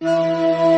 নিভন্ত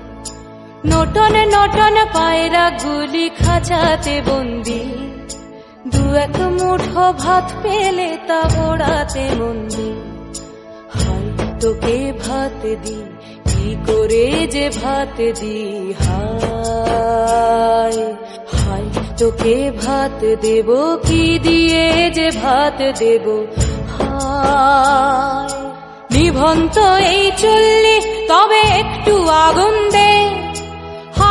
Norton Norton পায়রা গুলি খাঁচাতে বন্দি। দু এক মুঠো ভাত পেলে তা ওড়াতে মন্দি। হাই তোকে ভাত দি কি করে যে ভাত দি হাই তোকে ভাত দেব, কি দিয়ে যে ভাত দেব হাই নিভন্ত এই চুল্লি, তবে একটু আগুন দে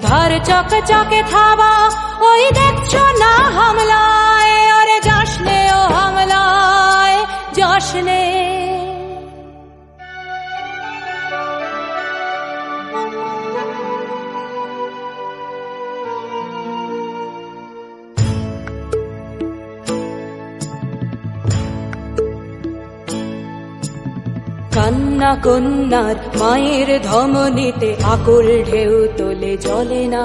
ধার চকে চকে থাবা ওই দেখছ না হামলায় কান্না কন্যার মায়ের ধমনীতে আকুল ঢেউ তোলে, জলে না।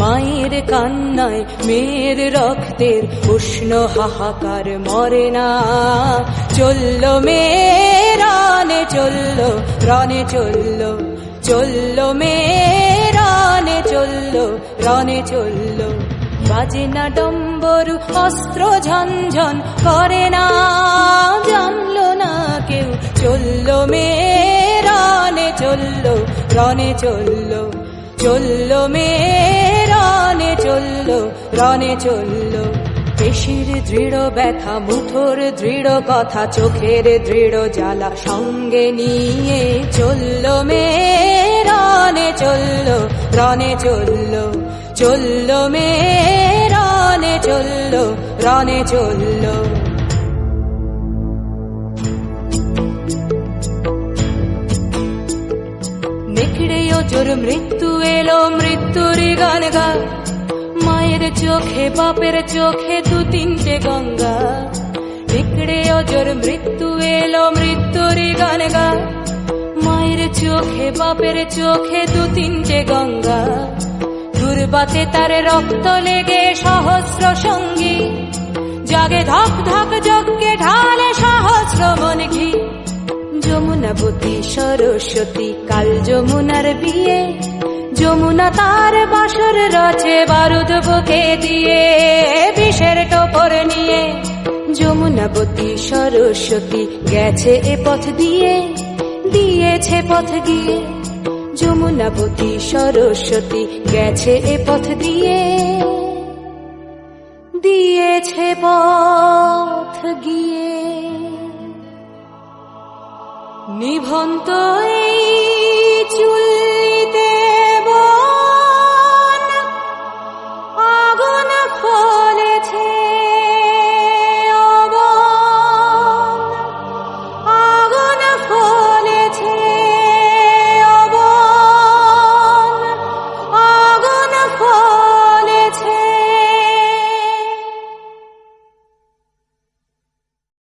মায়ের কান্নায় মেয়ের রক্তের উষ্ণ হাহাকার মরে না। চলল মেয়ে রানে চলল, রনে চলল। চলল মেয়ে রানে চলল, রনে চলল। বাজে না ডম্বরু অস্ত্র ঝনঝন করে না, জানল না কেউ চলল মে, রনে চলল, রনে চলল, চলল মে, রনে চলল রনে চলল। পেশির দৃঢ় ব্যথা, মুঠোর দৃঢ় কথা, চোখের দৃঢ় জ্বালা, সঙ্গে নিয়ে চলল মে, রনে চলল রনে চলল চলল মে, রনে চলল রনে চলল। জোর মৃত্যু এলো, মৃত্যুর গান গা। মায়ের চোখে, বাপের চোখে দু তিনটে গঙ্গা। নেকড়ে জোর মৃত্যু এলো, মৃত্যুর গান গা। মায়ের চোখে, বাপের চোখে দু তিনটে গঙ্গা। দুর্বাতে তার রক্ত লেগে সহস্র সঙ্গী। জাগে ধক ধক যজ্ঞে ঢালে সহস্র যমুনাবতী সরস্বতী, কাল যমুনার বিয়ে। যমুনা তার বাসর রচে বারুদ দিয়ে, বিষের টোপর নিয়ে। যমুনাবতী সরস্বতী গেছে এ পথ দিয়ে, দিয়েছে পথ গিয়ে। যমুনাবতী সরস্বতী গেছে এ পথ দিয়ে, দিয়েছে পথ গিয়ে। নিভন্ত এই